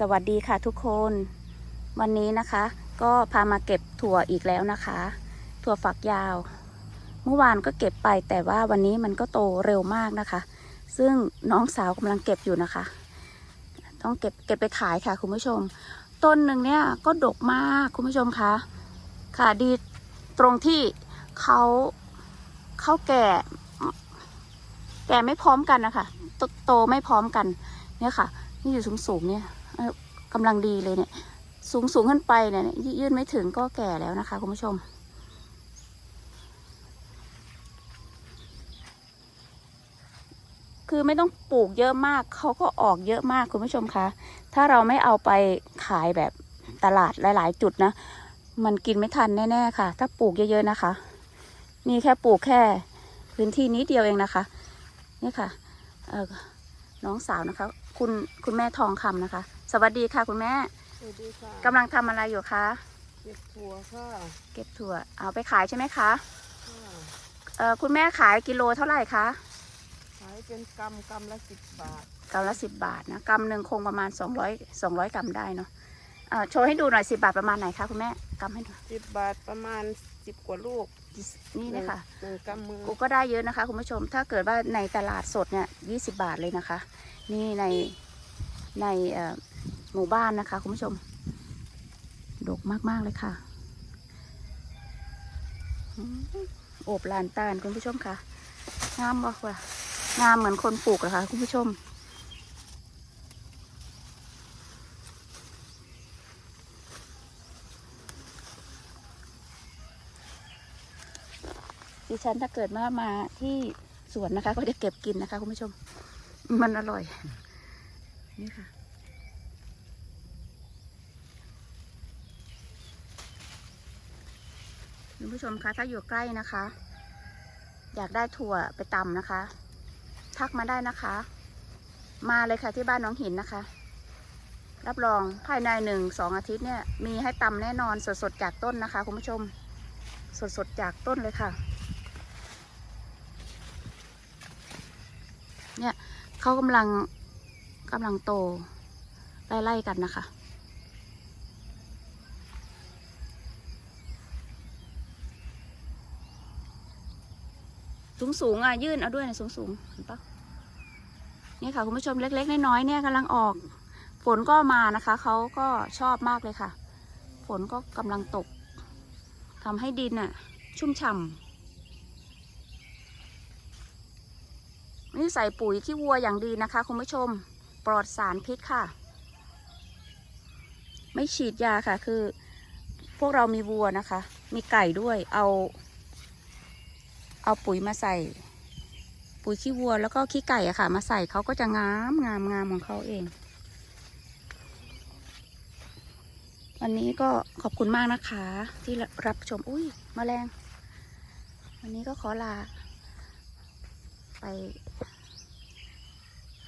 สวัสดีค่ะทุกคน วันนี้นะคะ ก็พามาเก็บถั่วอีกแล้วนะคะ ถั่วฝักยาว เมื่อวานก็เก็บไปแต่ว่าวันนี้มันก็โตเร็วมากนะคะ ซึ่งน้องสาวกำลังเก็บอยู่นะคะ ต้องเก็บเก็บไปขายค่ะคุณผู้ชม ต้นหนึ่งเนี่ยก็ดกมากคุณผู้ชมคะค่ะดีตรงที่เขาเขาแก่แก่ไม่พร้อมกันนะคะโตโตไม่พร้อมกันเนี่ยค่ะนี่อยู่สูงสูงๆเนี่ย กำลังดีเลยเนี่ย สูงสูงขึ้นไปเนี่ยยยื่นไม่ถึงก็แก่แล้วนะคะ คุณผู้ชม คือไม่ต้องปลูกเยอะมากเขาก็ออกเยอะมากคุณผู้ชมคะ ถ้าเราไม่เอาไปขายแบบตลาดหลาย ๆ จุดนะ มันกินไม่ทันแน่ ๆ ค่ะ ถ้าปลูกเยอะ ๆ นะคะ นี่แค่ปลูกแค่พื้นที่นี้เดียวเองนะคะ นี่ค่ะน้องสาวนะคะ คุณคุณแม่ทองคำนะคะ สวัสดีค่ะ คุณแม่สวัสดีค่ะกำลังทำอะไรอยู่คะ เก็บถั่วค่ะเก็บถั่ว เอาไปขายใช่ไหมคะ ค่ะเออคุณแม่ขายกิโลเท่าไหร่คะขายเป็นกำกำละสิบบาทกำละสิบบาทนะกำหนึ่งคงประมาณสองร้อยสองร้อยกำได้เนาะเอ่อโชว์ให้ดูหน่อยสิบบาทประมาณไหนคะคุณแม่กำให้ดูสิบบาทประมาณสิบกว่าลูก นี่เลยค่ะหนึ่งกำมือกูก็ได้เยอะนะคะคุณผู้ชมถ้าเกิดว่าในตลาดสดเนี่ยยี่สิบาทเลยนะคะ นี่ในในเอ่อหมู่บ้านนะคะคุณผู้ชม ดกมาก ๆ เลยค่ะอืมโอบลานตาลคุณผู้ชมค่ะงามบอกว่างามเหมือนคนปลูกเหรอคะคุณผู้ชม ดิฉันถ้าเกิดมามาที่สวนนะคะ ก็จะเก็บกินนะคะคุณผู้ชม มันอร่อย นี่ค่ะ คุณผู้ชมคะถ้าอยู่ใกล้นะคะ อยากได้ถั่วไปตำนะคะ ทักมาได้นะคะ มาเลยค่ะที่บ้านน้องหินนะคะ รับรองภายในหนึ่งสองอาทิตย์เนี่ย มีให้ตำแน่นอนสดๆจากต้นนะคะคุณผู้ชมสดๆจากต้นเลยค่ะ เนี่ยเขากำลังกำลังโตไล่ๆกันนะคะ สูงสูงๆอะยื่นเอาด้วยนะสูงสูงๆเห็นปะนี่ค่ะคุณผู้ชมเล็ก ๆ น้อยๆเนี่ยกำลังออก ฝนก็มานะคะ เขาก็ชอบมากเลยค่ะ ฝนก็กำลังตกทำให้ดินอะ ชุ่มฉ่ำ นี่ใส่ปุ๋ยขี้วัวอย่างดีนะคะคุณผู้ชม ปลอดสารพิษค่ะ ไม่ฉีดยาค่ะ คือ พวกเรามีวัวนะคะ มีไก่ด้วยเอา เอาปุ๋ยมาใส่ ปุ๋ยขี้วัวแล้วก็ขี้ไก่อะค่ะ มาใส่เขาก็จะงามงามงามของเขาเองวันนี้ก็ขอบคุณมากนะคะ ที่รับชมอุ้ยมแมลง วันนี้ก็ขอลา ไป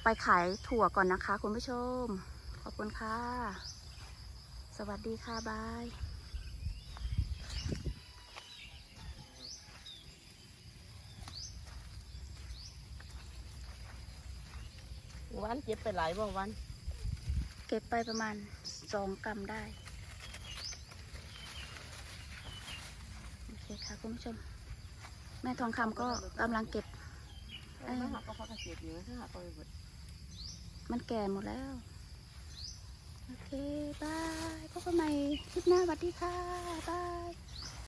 ไปขายถั่วก่อนนะคะ คุณผู้ชม ขอบคุณค่ะ สวัสดีค่ะ บายวันเก็บไปหลายบ่วัน เก็บไปประมาณสองกรัมได้โอเคค่ะคุณผู้ชม แม่ทองคำก็กำลังเก็บ มาหาก็พักเกษตรอยู่นะถ้าหาก็ไปเบิดมันแก่หมดแล้ว โอเค บายพบกันใหม่คลิปหน้าสวัสดีค่ะ บาย